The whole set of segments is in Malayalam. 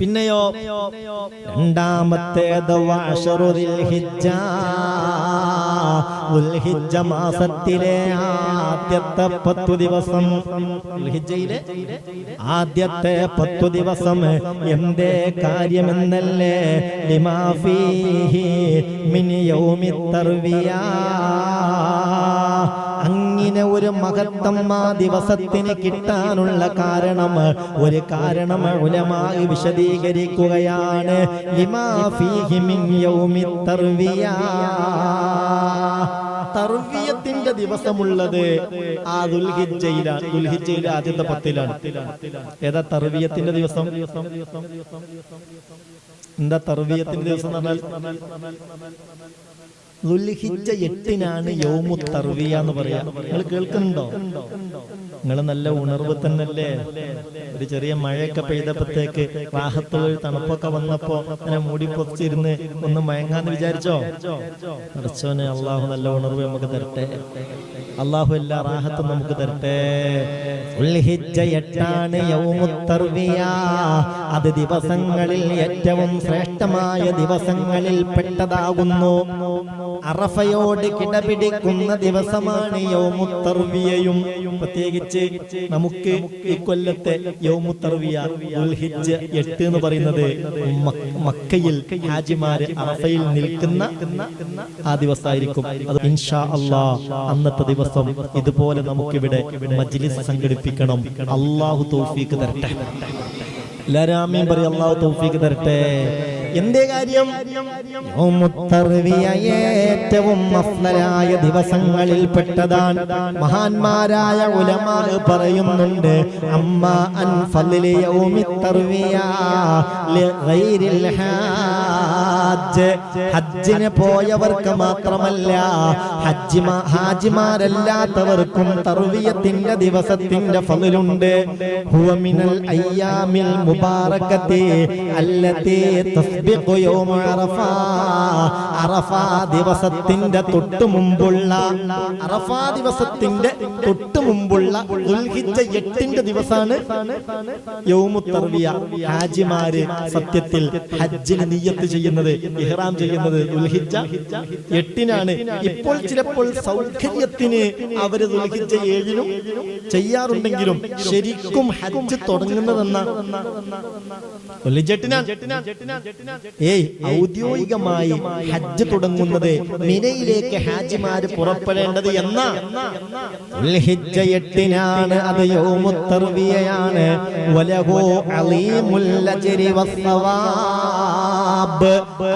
പിന്നെയോ? രണ്ടാമത്തേത് ദുൽഹിജ്ജ. മാസത്തിലെ ആദ്യത്തെ പത്തു ദിവസം. ആദ്യത്തെ പത്തു ദിവസം എന്തേ കാര്യമെന്നല്ലേ? ലിമാഫി ഫീഹി തർവിയാ യൗമി തർവിയ അങ്ങനെ ഒരു മഹത്തമ്മ ആ ദിവസത്തിന് കിട്ടാനുള്ള കാരണം ഒരു കാരണം ഉലമായി വിശദീകരിക്കുകയാണ്. യൗമി തർവിയാ. തർവിയത്തിന്റെ ദിവസമുള്ളത് ആ ദുൽഹിജയിലാണ് ദുൽഹിജയിലെ ആദ്യത്തെ പത്തിലാണ്. ഏതാ തർവിയത്തിന്റെ ദിവസം? എന്താ തർവിയത്തിന്റെ ദിവസം പറഞ്ഞാൽ? ദുൽഹിജ്ജ എട്ടിനാണ് യൗമു തർവിയ എന്ന് പറയാ. നിങ്ങൾ കേൾക്കുന്നുണ്ടോ? നിങ്ങൾ നല്ല ഉണർവ് തന്നെയല്ലേ ഒരു ചെറിയ മഴയൊക്കെ പെയ്തപ്പോഴത്തേക്ക് റാഹത്തുകൾ തണുപ്പൊക്കെ വന്നപ്പോ അങ്ങനെ മൂടി പൊതിച്ചിരുന്ന് ഒന്ന് മയങ്ങാന്ന് വിചാരിച്ചോ? അടച്ചോനെ അള്ളാഹു നല്ല ഉണർവ് നമുക്ക് തരട്ടെ. അള്ളാഹു എല്ലാ റാഹത്തും നമുക്ക് തരട്ടെ. അത് ദിവസങ്ങളിൽ ഏറ്റവും ശ്രേഷ്ഠമായ ദിവസങ്ങളിൽ പെട്ടതാകുന്നു. അറഫയോട് കിടപിടിക്കുന്ന ദിവസമാണ് യൗമുത്തർവിയയും. പ്രത്യേകിച്ച് നമുക്ക് ഈ കൊല്ലത്തെ ഉൽഹിജ് എട്ട് എന്ന് പറയുന്നത് മക്കയിൽ ഹാജിമാര് അറഫയിൽ നിൽക്കുന്ന ആ ദിവസമായിരിക്കും. അത് ഇൻഷാ അള്ളാ അന്നത്തെ ദിവസം ഇതുപോലെ നമുക്കിവിടെ മജ്ലിസ് സംഘടിപ്പിക്കണം. അള്ളാഹു തോഫീക്ക് തരട്ടെ. എല്ലാവരും ആമീൻ പറയും. അള്ളാഹു തോഫീക്ക് തരട്ടെ. എന്തേ കാര്യം? ഏറ്റവും അഫ്ലലായ ദിവസങ്ങളിൽ പെട്ടതാണ്. മഹാന്മാരായ ഉലമാ പറയുന്നുണ്ട് അമ്മ അൻ ഫളിലി യൗമിത്തർവിയ ലിഗൈരിൽ ഹാജ്. ഹജ്ജിന് പോയവർക്ക് മാത്രമല്ല ഹാജിമാരല്ലാത്തവർക്കും തർവിയത്തിന്റെ ദിവസത്തിന്റെ ഫലിലുണ്ട്. ഹുവമിനൽ അയ്യാമിൽ മുബാറകത്തി അല്ലത്തെ ദിവസത്തിന്റെ തൊട്ട് മുമ്പുള്ള അറഫാ ദിവസത്തിന്റെ തൊട്ട് മുമ്പുള്ള എട്ടിന്റെ ദിവസമാണ് യൗമു തർവിയ. ഹാജിമാര് സത്യത്തിൽ ഹജ്ജിന് നീയത്ത് ചെയ്യുന്നത് ഇഹ്റാം ചെയ്യുന്നത് ദുൽഹിജ്ജ എട്ടിനാണ്. ഇപ്പോൾ ചിലപ്പോൾ സൗകര്യത്തിന് അവർ ദുൽഹിജ്ജ ഏഴിനും ചെയ്യാറുണ്ടെങ്കിലും ശരിക്കും ഹജ്ജ് തുടങ്ങുന്നതെന്ന ദുൽഹിജ്ജ എട്ടിനാണ്. ഏയ് ഔദ്യോഗികമായി ഹജ്ജ് തുടങ്ങുന്നത് മിനയിലേക്ക് ഹാജിമാര് പുറപ്പെടേണ്ടത് എന്ന? എട്ടിനാണ് അത് യോമുത്തർവിയാണ്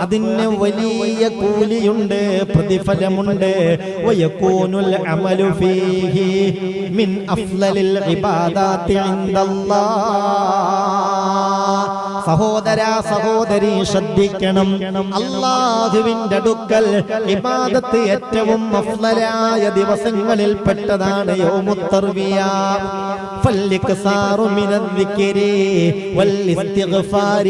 അതിന് വലിയ കൂലിയുണ്ട് പ്രതിഫലമുണ്ട്. അമലു ഫീഹി മിൻ അഫ്ലലിൽ ഇബാദാത്തി ഇൻദല്ലാഹ്. സഹോദര സഹോദരി ശ്രദ്ധിക്കണം അള്ളാഹുവിന്റെ അടുക്കൽ ഇബാദത്ത് ഏറ്റവും അഫ്ളലായ ദിവസങ്ങളിൽ പെട്ടതാണ് യൗമുത്തർവിയ فالإكثار من الذكر والاستغفار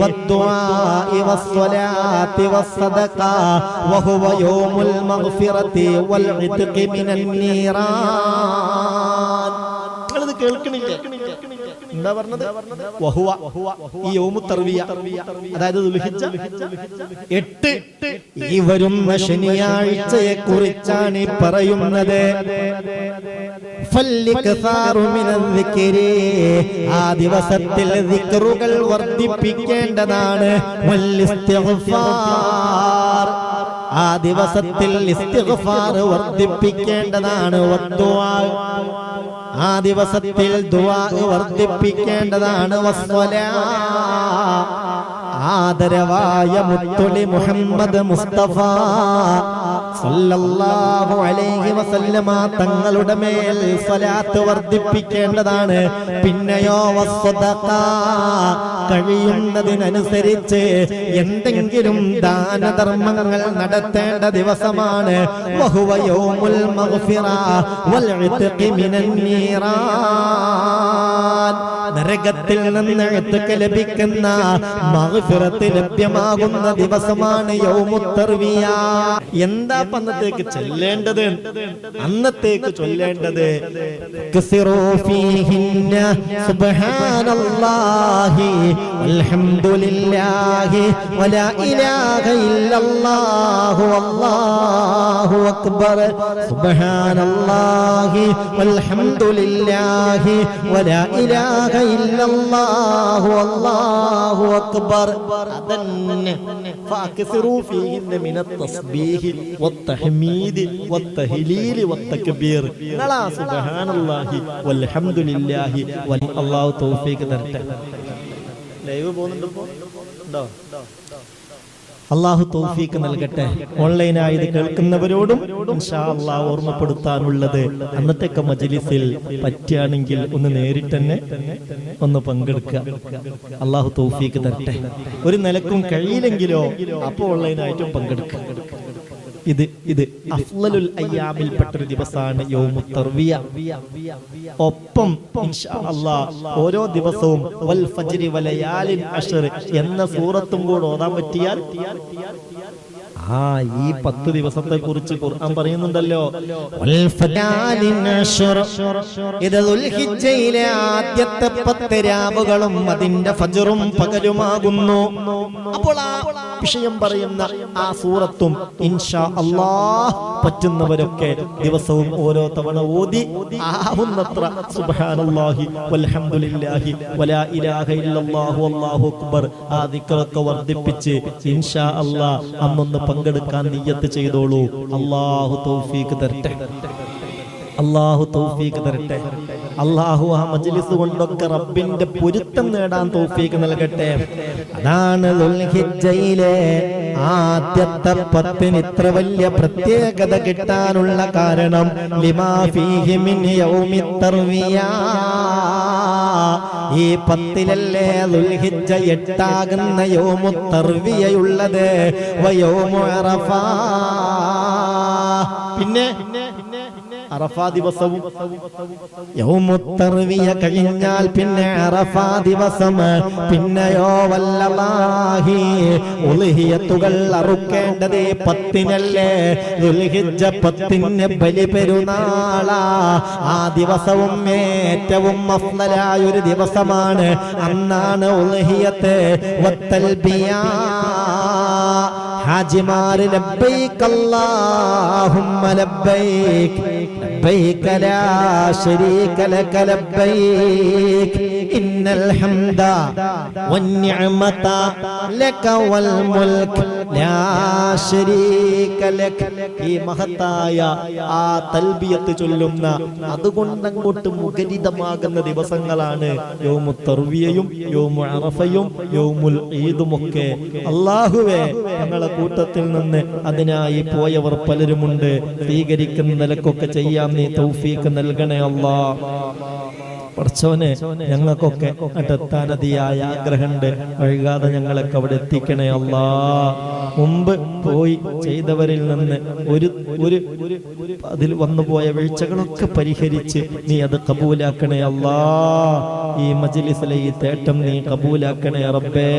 والدعاء والصلاة والصدقة وهو يوم المغفرة والعتق من النيران നിങ്ങളിത് കേൾക്കണില്ലേ എന്താ പറഞ്ഞത്? ഈ തർവിയ. അതായത് എട്ട്. ഈ വരുന്ന ശനിയാഴ്ചയെ കുറിച്ചാണ് പറയുന്നത്. ആ ദിവസത്തിൽ വർദ്ധിപ്പിക്കേണ്ടതാണ്. ആ ദിവസത്തിൽ ഇസ്തിഗ്ഫാർ വർദ്ധിപ്പിക്കേണ്ടതാണ്. ആ ദിവസത്തിൽ ദുആ വർദ്ധിപ്പിക്കേണ്ടതാണ്. ആദരവായ മുത്തുളി മുഹമ്മദ് മുസ്തഫ സല്ലല്ലാഹു അലൈഹി വസല്ലമ തങ്ങളുടെ മേൽ സ്വലാത്ത് വർദ്ധിപ്പിക്കേണ്ടതാണ്. പിന്നെയോ വസ്വതക കഴിയുന്നതിനനുസരിച്ച് എന്തെങ്കിലും ദാനധർമ്മങ്ങൾ നടത്തേണ്ട ദിവസമാണ്. വഹുവ യൗമുൽ മഗ്ഫിറ നരകത്തിൽ നിന്ന് എഴുത്തൊക്കെ ലഭിക്കുന്ന മഹഫിറത്ത് ലഭ്യമാകുന്ന ദിവസമാണ് യൗമുത്തർവിയ. എന്താ അന്നത്തേക്ക് ചെല്ലേണ്ടത്? അന്നത്തേക്ക് ചൊല്ലേണ്ടത് സുബ്ഹാനല്ലാഹി അൽഹംദുലില്ലാഹി വലാ ഇലാഹ ഇല്ലല്ലാഹു അല്ലാഹു അക്ബർ. സുബ്ഹാനല്ലാഹി വലാ ഇലാഹ ഇല്ലല്ലാഹു അല്ലാഹു അക്ബർ. അതന്നെ. ഫാക്സിറൂ ഫീഹിന്ന മിന തസ്ബീഹി വത്തഹ്മീദി വത്തഹ്ലീലി വത്തക്ബീർ നളാ സുബ്ഹാനല്ലാഹി വൽഹംദുലില്ലാഹി വൽ അല്ലാഹു തൗഫീഖ് തരട്ടെ. ലൈവ് പോകുന്നുണ്ട്? ഇപ്പോ ഉണ്ടോ? അള്ളാഹു തോഫീക്ക് നൽകട്ടെ. ഓൺലൈനായി ഇത് കേൾക്കുന്നവരോടും ഓർമ്മപ്പെടുത്താനുള്ളത് അന്നത്തെ മജലിസിൽ പറ്റുകയാണെങ്കിൽ ഒന്ന് നേരിട്ട് തന്നെ ഒന്ന് പങ്കെടുക്കുക. അള്ളാഹു തോഫീക്ക് തരട്ടെ. ഒരു നിലക്കും കഴിയില്ലെങ്കിലോ അപ്പോൾ ഓൺലൈനായിട്ടും പങ്കെടുക്കുക. ഇത് ഇത് അഫ്ലലുൽ അയ്യാമിൽ ഒരു ദിവസമാണ് യൗമു തർവിയ ഒപ്പം ഓരോ ദിവസവും വൽ ഫജ്രി വലയാലിൻ അഷർ എന്ന സൂറത്തും കൂടെ ഓതാൻ പറ്റിയാൽ ആ ഈ പത്ത് ദിവസത്തെ കുറിച്ച് ഖുർആൻ പറയുന്നുണ്ടല്ലോ. ഇത് ആദ്യത്തെ പത്ത് രാവുകളും അതിന്റെ ഫജറും പകലുമാകുന്നു. അപ്പോൾ ആ വിഷയം പറയുന്ന ആ സൂറത്തും ഇൻഷാ അല്ലാഹ് പറ്റുന്നവരൊക്കെ ദിവസവും ഓരോ തവണ ഓതി ആവുന്നത്ര. സുബ്ഹാനല്ലാഹി വൽഹംദുലില്ലാഹി വലാ ഇലാഹ ഇല്ലല്ലാഹു അല്ലാഹു അക്ബർ. ആ ദിക്റൊക്കെ വർദ്ധിപ്പിച്ച് ഇൻഷാ അല്ലാഹ് അന്നൊന്ന് പങ്കെടുക്കാൻ നീയത്ത് ചെയ്തോളൂ. അള്ളാഹു തൗഫീഖ് തരട്ടെ. അള്ളാഹു തൗഫീഖ് തരട്ടെ. അള്ളാഹു ആ മജ്ലിസ് കൊണ്ടൊക്കെ റബ്ബിന്റെ പൊരുത്തം നേടാൻ തോഫീക്ക് നൽകട്ടെ. അതാണ് ദുൽഹിജ്ജയിലെ ആദ്യത്തെ പത്തിന് ഇത്ര വലിയ പ്രത്യേകത കിട്ടാനുള്ള കാരണം. ലിമാ ഫീഹി മിൻ യൗമി തർവിയ ഈ പത്തിലല്ലേ ദുൽഹിജ്ജ എട്ടാകുന്ന യൗമു തർവിയയുള്ളത് വയൗമു പിന്നെ അറഫാ ദിവസവും യൗമുത്തർവിയ കഴിഞ്ഞാൽ പിന്നെ അറഫാ ദിവസം. പിന്നെയോ വല്ലവാഹി ഉൽഹിയത്തുകൾ അറുക്കേണ്ടത് പത്തിനല്ലേ? ദുൽഹിജ്ജ പത്തിന് ബലി പെരുന്നാളാ. ആ ദിവസവും ഏറ്റവും അഫ്ലലായ ഒരു ദിവസമാണ്. അന്നാണ് ഉൽഹിയത്ത് വത്തൽബിയാ. ഹാജിമാര് ലബ്ബൈക് അല്ലാഹുമ്മ ലബ്ബൈക്. ലബ്ബൈക لا شريك لك لبيك ഇന്നൽ ഹംദ വന്നിഅമത ലക വൽ മുൽക്. شريك لك ഈ മഹത്തായ ആ തൽബിയത്ത് ചൊല്ലുന്ന അതുകൊണ്ട് അങ്ങോട്ട് മുഖരിതമാകുന്ന ദിവസങ്ങളാണ് യോമു തർവിയയും യോമു അറഫയും യോമുൽ ഈദുമൊക്കെ. അള്ളാഹുവേ ഞങ്ങളെ കൂട്ടത്തിൽ നിന്ന് അതിനായി പോയവർ പലരുമുണ്ട്. സ്വീകരിക്കുന്ന നിലക്കൊക്കെ ചെയ്യാൻ നീ തൗഫീക്ക് നൽകണേ അല്ലാ പഠിച്ചോനെ ഞങ്ങൾക്കൊക്കെ അടുത്താനതിയായ ആഗ്രഹമുണ്ട്. വൈകാതെ ഞങ്ങളൊക്കെ അവിടെ എത്തിക്കണേ അല്ലാ മുമ്പ് പോയി ചെയ്തവരിൽ നിന്ന് ഒരു ഒരു അതിൽ വന്നുപോയ വീഴ്ചകളൊക്കെ പരിഹരിച്ച് നീ അത് കബൂലാക്കണേ അല്ലാ ഈ മജ്ലിസിലെ ഈ തേട്ടം നീ കബൂലാക്കണേ റബ്ബേ.